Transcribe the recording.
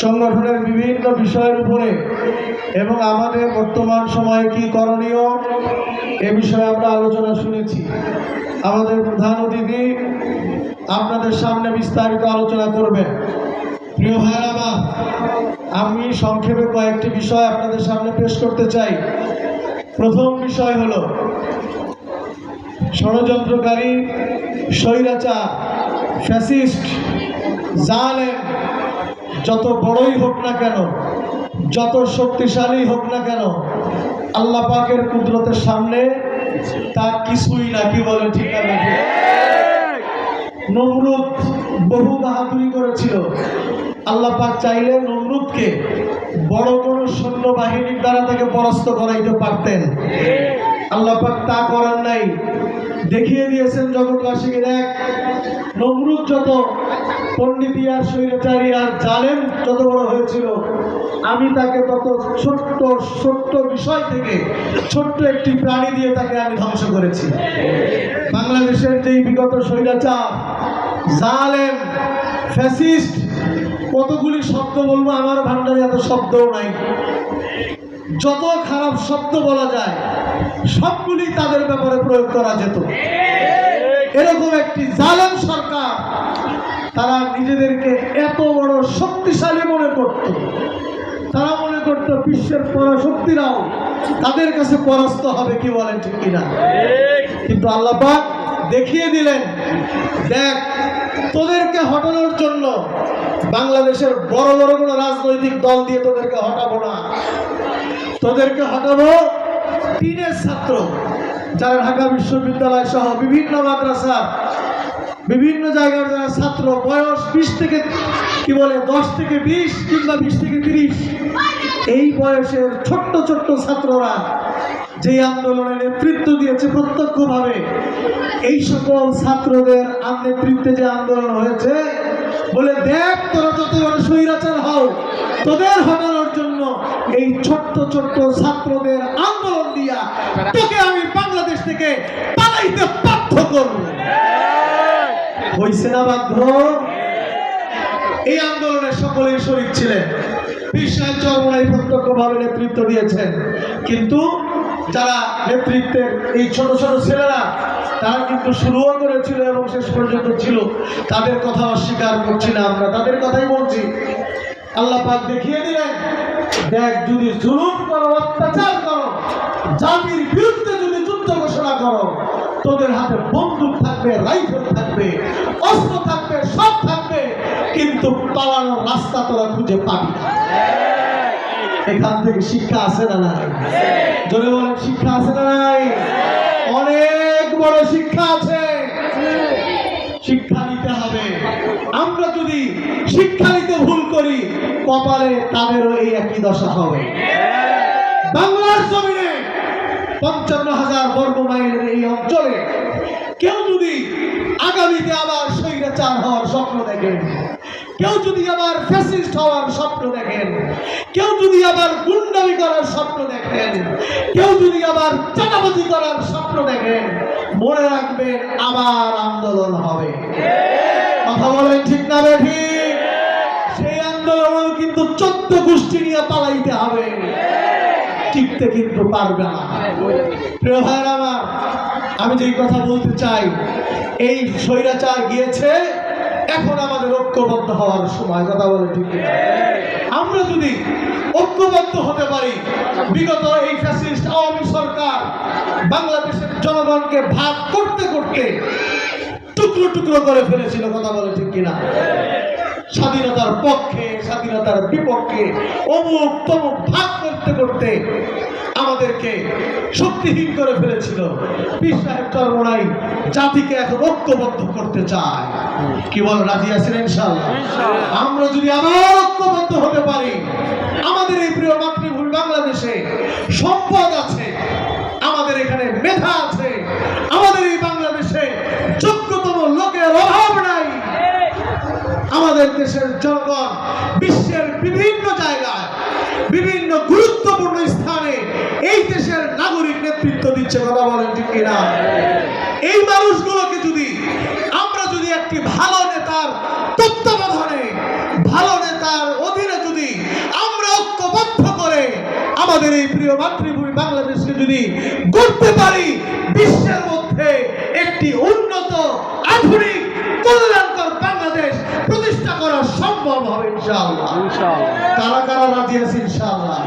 সংগঠনের বিভিন্ন বিষয়ের উপরে এবং আমাদের বর্তমান সময়ে কি করণীয় এ বিষয়ে আমরা আলোচনা শুনেছি। আমাদের প্রধান অতিথি আপনাদের সামনে বিস্তারিত আলোচনা করবেন। প্রিয় ভাইরা আমার আমি সংক্ষেপে কয়েকটি বিষয় আপনাদের সামনে পেশ করতে চাই। প্রথম বিষয় হলো, ষড়যন্ত্রকারী, স্বৈরাচার, ফ্যাসিস্ট জালেম, যত বড়ই হোক না কেন, যত শক্তিশালী হোক না কেন, আল্লাহ পাকের কুদরতের সামনে তা কিছুই না, কি বলে ঠিক আছে নমরুদ বহু বাহাদুরি করেছিল। আল্লাহ পাক চাইলে নমরুদকে বড় বড় সৈন্য বাহিনীর দ্বারা তাকে পরাস্ত করাইতে পারতেন। আল্লাহ পাক তা করেন নাই। দেখিয়ে দিয়েছেন জগৎবাসীকে দেখ নমরুদ যত পণ্ডিতি আর স্বৈরাচারী আর জালেম যত বড় হয়েছিল, আমি তাকে তত ছোট্ট ছোট্ট বিষয় থেকে ছোট্ট একটি প্রাণী দিয়ে তাকে আমি ধ্বংস করেছি। বাংলাদেশের যেই বিগত স্বৈরাচার, জালেম, ফ্যাসিস্ট, কতগুলি শব্দ বলব, আমার ভান্ডারে এত শব্দও নাই। যত খারাপ শব্দ বলা যায়, সবগুলি তাদের ব্যাপারে প্রয়োগ করা যেত। এরকম একটি জালেম সরকার তারা নিজেদেরকে এত বড় শক্তিশালী মনে করত। তারা মনে করত বিশ্বের পরাশক্তিরাও তাদের কাছে পরাস্ত হবে কি বলেন ঠিক কিনা? কিন্তু আল্লাহ দেখিয়ে দিলেন, দেখ, তোদেরকে হটানোর জন্য বাংলাদেশের বড় বড় কোনো রাজনৈতিক দল দিয়ে তোদেরকে হটাবো না। তোদেরকে হটাবো তিনের ছাত্র, যারা ঢাকা বিশ্ববিদ্যালয় সহ বিভিন্ন মাদ্রাসা বিভিন্ন জায়গার যারা ছাত্র, বয়স বিশ থেকে, কি বলে, দশ থেকে বিশ কিংবা বিশ থেকে তিরিশ, এই বয়সের ছোট্ট ছোট্ট ছাত্ররা যে আন্দোলনে নেতৃত্ব দিয়েছে প্রত্যক্ষভাবে, এই সকল ছাত্রদের নেতৃত্বে যে আন্দোলন হয়েছে, বলে দেখ তোরা যত স্বৈরাচার হও, তোদের হটানোর জন্য এই ছোট্ট ছোট্ট ছাত্রদের আন্দোলন দিয়া তোকে আমি বাংলাদেশ থেকে পালাইতে বাধ্য করব। হইছে না বাধ্য এই আন্দোলনে সকলেই শরীর ছিলেন। বিশ্বাস চরমনাই প্রত্যক্ষভাবে নেতৃত্ব দিয়েছেন। কিন্তু যারা নেতৃত্বের এই ছোট ছোট ছেলেরা, তারা কিন্তু শুরুও করেছিল এবং শেষ পর্যন্ত ছিল। তাদের কথা অস্বীকার করছি না আমরা, তাদের কথাই বলছি। আল্লাহ পাক দেখিয়ে দিলেন, দেখ যদি জুলুম করো, অত্যাচার করো, জাতির বিরুদ্ধে যদি যুদ্ধ ঘোষণা করো, তোদের হাতে বন্দুক থাকবে, রাইফেল থাকবে। অস্ত্র থাকবে, সব থাকবে, কিন্তু পালানোর রাস্তা তোরা খুঁজে পাবি না। এখান থেকে শিক্ষা আছে না নাই? জোরে বলেন, শিক্ষা আছে না নাই? অনেক বড় শিক্ষা আছে। শিক্ষা নিতে হবে। আমরা যদি শিক্ষা নিতে ভুল করি, কপালে তাদেরও এই একই দশা হবে। বাংলার জমিনে পঞ্চান্ন হাজার বর্গ মাইলের এই অঞ্চলে কেউ যদি আগামীতে আবার স্বৈরাচার হওয়ার স্বপ্ন দেখেন, কেউ যদি আবার ফ্যাসিস্ট হওয়ার স্বপ্ন দেখেন, কেউ যদি আবার গুন্ডামি করার স্বপ্ন দেখেন, কেউ যদি আবার চাঁদাবাজি করার স্বপ্ন দেখেন, মনে রাখবেন আবার আন্দোলন হবে। কথা বলেন ঠিক না বেঠি? সেই আন্দোলন কিন্তু চোদ্দ গোষ্ঠী নিয়ে পালাইতে হবে। টিকতে কিন্তু পারবে না। আমি যেই কথা বলতে চাই। এই স্বৈরাচার গিয়েছে, এখন আমাদের ঐক্যবদ্ধ হওয়ার সময়, কথা বলে ঠিক আমরা যদি ঐক্যবদ্ধ হতে পারি, বিগত এই ফ্যাসিস্ট আওয়ামী সরকার বাংলাদেশের জনগণকে ভাগ করতে করতে টুকরো টুকরো করে ফেলেছিল, কথা বলে ঠিক কিনা। স্বাধীনতার পক্ষে, স্বাধীনতার বিপক্ষে অমুক তমুক ভাগ করতে করতে আমাদেরকে শক্তিহীন করে ফেলেছিল। পীর সাহেব চরমনাই জাতিকে এখন ঐক্যবদ্ধ করতে চায়। কি বল রাজি আছেন ইনশাআল্লাহ। আমরা যদি আবার ঐক্যবদ্ধ হতে পারি আমাদের এই প্রিয় মাতৃভূমি বাংলাদেশে সম্পদ আছে আমাদের এখানে মেধা আছে আমাদের এই বাংলাদেশে যোগ্যতম লোকের অভাব নাই। আমাদের দেশের জনগণ বিশ্বের বিভিন্ন জায়গায় বিভিন্ন গুরুত্বপূর্ণ স্থানে এই দেশের নাগরিক নেতৃত্ব দিচ্ছে কথা বলেন ঠিক কিনা? এই মানুষগুলোকে যদি আমরা যদি একটি ভালো নেতার তত্ত্বাবধানে ভালো নেতার অধীনে যদি আমরা ঐক্যবদ্ধ করে আমাদের এই প্রিয় মাতৃভূমি বাংলাদেশকে যদি গড়তে পারি বিশ্বের মধ্যে একটি উন্নত আধুনিক কল্যাণকর বাংলাদেশ প্রতিষ্ঠা করা সম্ভব হবে ইনশাআল্লাহ। ইনশাআল্লাহ। কারা কারা রাজি আছে ইনশাআল্লাহ?